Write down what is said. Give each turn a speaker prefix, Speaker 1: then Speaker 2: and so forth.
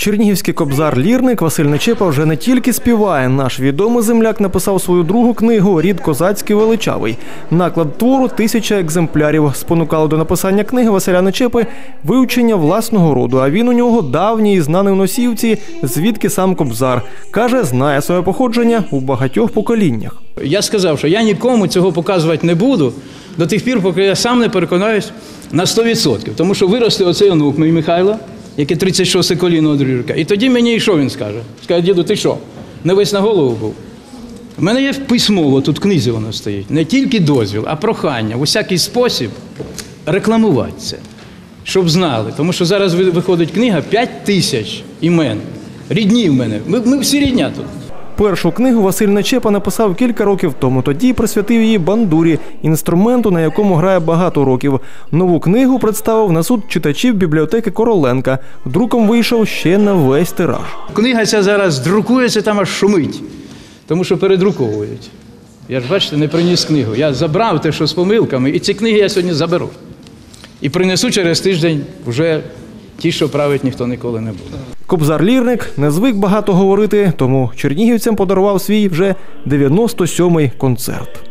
Speaker 1: Чернігівський кобзар-лірник Василь Нечепа вже не тільки співає. Наш відомий земляк написав свою другу книгу Рід козацький величавий. Наклад твору тисяча екземплярів. Спонукало до написання книги Василя Нечепи вивчення власного роду. А він у нього давній і знаний в носівці, звідки сам кобзар. Каже, знає своє походження у багатьох поколіннях.
Speaker 2: Я сказав, що я нікому цього показувати не буду до тих пір, поки я сам не переконаюсь на 100%. Тому що виросте оцей онук мій Михайло, який 36 коліно од І тоді мені і що він скаже? Скаже, діду, ти що? Не весь на голову був. У мене є письмово, тут в книзі воно стоїть. Не тільки дозвіл, а прохання в усякий спосіб рекламувати це, щоб знали. Тому що зараз виходить книга 5 тисяч імен. Рідні в мене. Ми, ми всі рідня тут.
Speaker 1: Першу книгу Василь Нечепа написав кілька років тому. Тоді присвятив її бандурі, інструменту, на якому грає багато років. Нову книгу представив на суд читачів бібліотеки Короленка. Друком вийшов ще на весь тираж.
Speaker 2: Книга ця зараз друкується, там аж шумить, тому що передруковують. Я ж бачите, не приніс книгу. Я забрав те, що з помилками, і ці книги я сьогодні заберу. І принесу через тиждень вже ті, що править ніхто ніколи не буде.
Speaker 1: Кобзар-лірник не звик багато говорити, тому чернігівцям подарував свій вже 97-й концерт.